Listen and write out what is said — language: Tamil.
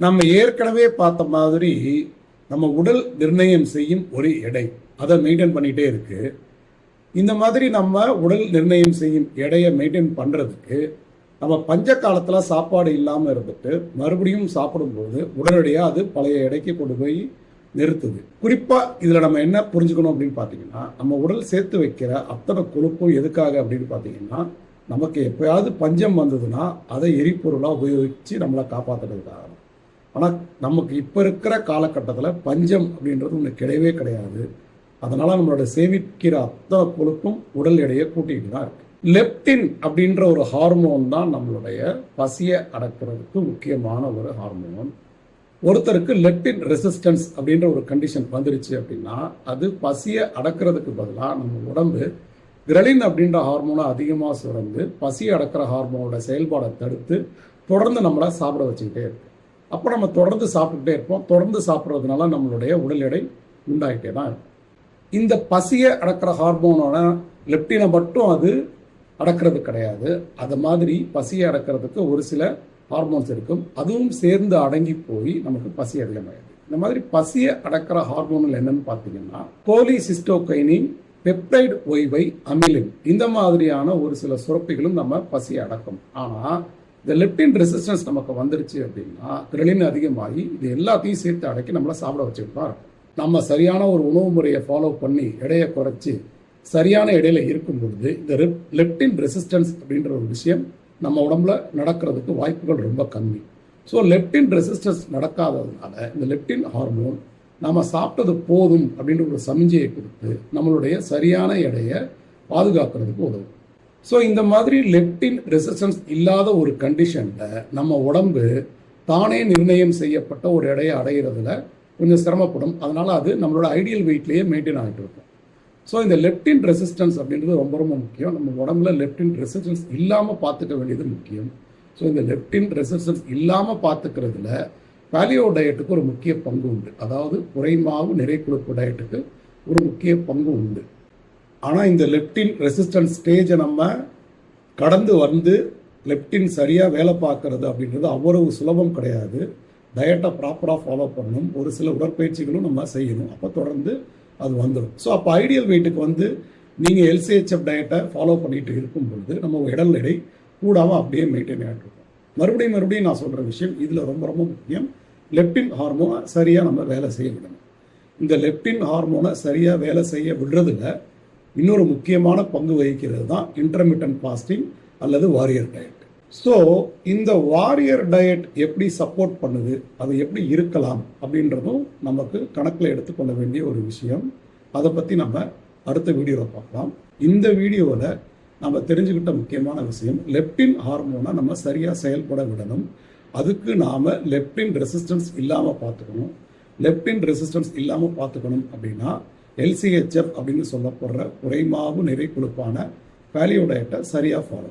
நம்ம ஏற்கனவே பார்த்த மாதிரி நம்ம உடல் நிர்ணயம் செய்யும் ஒரு எடை. அதை மெயின்டைன் பண்ணிகிட்டே இருக்கு. இந்த மாதிரி நம்ம உடல் நிர்ணயம் செய்யும் எடையை மெயின்டைன் பண்ணுறதுக்கு நம்ம பஞ்ச காலத்தில் சாப்பாடு இல்லாமல் இருந்துட்டு மறுபடியும் சாப்பிடும்போது உடனடியாக அது பழைய எடைக்கு கொண்டு போய் நிறுத்துது. குறிப்பாக இதில் நம்ம என்ன புரிஞ்சுக்கணும் அப்படின்னு பார்த்தீங்கன்னா நம்ம உடல் சேர்த்து வைக்கிற அத்தனை கொழுப்பும் எதுக்காக அப்படின்னு பார்த்தீங்கன்னா நமக்கு எப்பயாவது பஞ்சம் வந்ததுன்னா அதை எரிபொருளாக உபயோகித்து நம்மளை காப்பாற்றுறதுக்காக ஆனால் நமக்கு இப்போ இருக்கிற காலகட்டத்தில் பஞ்சம் அப்படின்றது ஒன்று கிடையவே கிடையாது. அதனால் நம்மளோட சேமிக்கிற அத்தனை கொழுப்பும் உடல் எடையை கூட்டிகிட்டு தான் இருக்கு. லெப்டின் அப்படின்ற ஒரு ஹார்மோன் தான் நம்மளுடைய பசியை அடக்கிறதுக்கு முக்கியமான ஒரு ஹார்மோன் ஒருத்தருக்கு லெப்டின் ரெசிஸ்டன்ஸ் அப்படின்ற ஒரு கண்டிஷன் வந்துருச்சு அப்படின்னா அது பசியை அடக்கிறதுக்கு பதிலாக நம்ம உடம்பு கிரலின் அப்படின்ற ஹார்மோனை அதிகமாக சுரந்து பசி அடக்கிற ஹார்மோனோட செயல்பாடை தடுத்து தொடர்ந்து நம்மளை சாப்பிட வச்சுக்கிட்டே இருக்கு. அப்போ நம்ம தொடர்ந்து சாப்பிட்டுக்கிட்டே இருப்போம். தொடர்ந்து சாப்பிட்றதுனால நம்மளுடைய உடல் எடை உண்டாகிட்டே தான் இருக்கும். இந்த பசியை அடக்கிற ஹார்மோனோட லெப்டினை மட்டும் அது அடக்கிறது கிடையாது. அது மாதிரி பசியை அடக்கிறதுக்கு ஒரு சில ஹார்மோன்ஸ் இருக்கும். அதுவும் சேர்ந்து அடங்கி போய் நமக்கு பசி அதிகமாயிடுது. இந்த மாதிரி பசியை அடக்கிற ஹார்மோன்கள் என்னன்னு பார்த்தீங்கன்னா கோலி சிஸ்டோகைனின் பெப்டைடு ஒய்வை அமிலின் இந்த மாதிரியான ஒரு சில சுரப்பிகளும் நம்ம பசியை அடக்கும். ஆனால் இந்த லெப்டின் ரெசிஸ்டன்ஸ் நமக்கு வந்துருச்சு அப்படின்னா கிரலின் அதிகமாகி இது எல்லாத்தையும் சேர்த்து அடக்கி நம்மளை சாப்பிட வச்சுக்கிட்டு தான் இருக்கும். நம்ம சரியான ஒரு உணவு முறையை ஃபாலோ பண்ணி எடையை குறைச்சி சரியான இடையில இருக்கும் பொழுது இந்த லெப்டின் ரெசிஸ்டன்ஸ் அப்படின்ற ஒரு விஷயம் நம்ம உடம்புல நடக்கிறதுக்கு வாய்ப்புகள் ரொம்ப கம்மி. ஸோ லெப்டின் ரெசிஸ்டன்ஸ் நடக்காததுனால இந்த லெப்டின் ஹார்மோன் நம்ம சாப்பிட்டது போதும் அப்படின்ற ஒரு சமிஞ்சையை கொடுத்து நம்மளுடைய சரியான எடையை பாதுகாக்கிறதுக்கு உதவும். ஸோ இந்த மாதிரி லெப்டின் ரெசிஸ்டன்ஸ் இல்லாத ஒரு கண்டிஷனில் நம்ம உடம்பு தானே நிர்ணயம் செய்யப்பட்ட ஒரு எடையை அடைகிறதுல கொஞ்சம் சிரமப்படும். அதனால் அது நம்மளோட ஐடியல் வெயிட்லேயே மெயின்டைன் ஆகிட்டு இருக்கும். ஸோ இந்த லெப்டின் ரெசிஸ்டன்ஸ் அப்படின்றது ரொம்ப ரொம்ப முக்கியம். நம்ம உடம்புல லெப்டின் ரெசிஸ்டன்ஸ் இல்லாமல் பார்த்துக்க வேண்டியது முக்கியம். ஸோ இந்த லெப்டின் ரெசிஸ்டன்ஸ் இல்லாமல் பார்த்துக்கிறதுல பேலியோ டயட்டுக்கு ஒரு முக்கிய பங்கு உண்டு. அதாவது குறைமாவு நிறை கொழுப்பு டயட்டுக்கு ஒரு முக்கிய பங்கு உண்டு. ஆனால் இந்த லெப்டின் ரெசிஸ்டன்ஸ் ஸ்டேஜை நம்ம கடந்து வந்து லெப்டின் சரியாக வேலை பார்க்கறது அப்படின்றது அவ்வளவு சுலபம் கிடையாது. டயட்டை ப்ராப்பராக ஃபாலோ பண்ணணும். ஒரு சில உடற்பயிற்சிகளும் நம்ம செய்யணும். அப்போ தொடர்ந்து அது வந்துடும் ஸோ அப்போ ஐடியல் வெயிட்டுக்கு வந்து நீங்கள் எல்சிஹெச்எஃப் டயட்டை ஃபாலோ பண்ணிட்டு இருக்கும் பொழுது நம்ம உடல் எடை கூடாமல் அப்படியே மெயின்டைன் ஆகிட்டுருக்கோம் மறுபடியும் மறுபடியும் நான் சொல்கிற விஷயம் இதில் ரொம்ப ரொம்ப முக்கியம். லெப்டின் ஹார்மோனை சரியாக நம்ம வேலை செய்ய விடணும். இந்த லெப்டின் ஹார்மோனை சரியாக வேலை செய்ய விடுறதில்ல இன்னொரு முக்கியமான பங்கு வகிக்கிறது தான் இன்டர்மீடியன்ட் ஃபாஸ்டிங் அல்லது வாரியர் டயட் ஸோ இந்த வாரியர் டயட் எப்படி சப்போர்ட் பண்ணுது அது எப்படி இருக்கலாம் அப்படின்றதும் நமக்கு கணக்கில் எடுத்துக்கொள்ள வேண்டிய ஒரு விஷயம். அதை பற்றி நம்ம அடுத்த வீடியோவை பார்க்கலாம். இந்த வீடியோவில் நம்ம தெரிஞ்சுக்கிட்ட முக்கியமான விஷயம் லெப்டின் ஹார்மோனை நம்ம சரியாக செயல்பட விடணும். அதுக்கு நாம் லெப்டின் ரெசிஸ்டன்ஸ் இல்லாமல் பார்த்துக்கணும். லெப்டின் ரெசிஸ்டன்ஸ் இல்லாமல் பார்த்துக்கணும் அப்படின்னா எல்சிஹெச்எஃப் அப்படின்னு சொல்லப்படுற குறைமாவு நிறை கொழுப்பான பேலியோடயட்டை சரியாக ஃபாலோ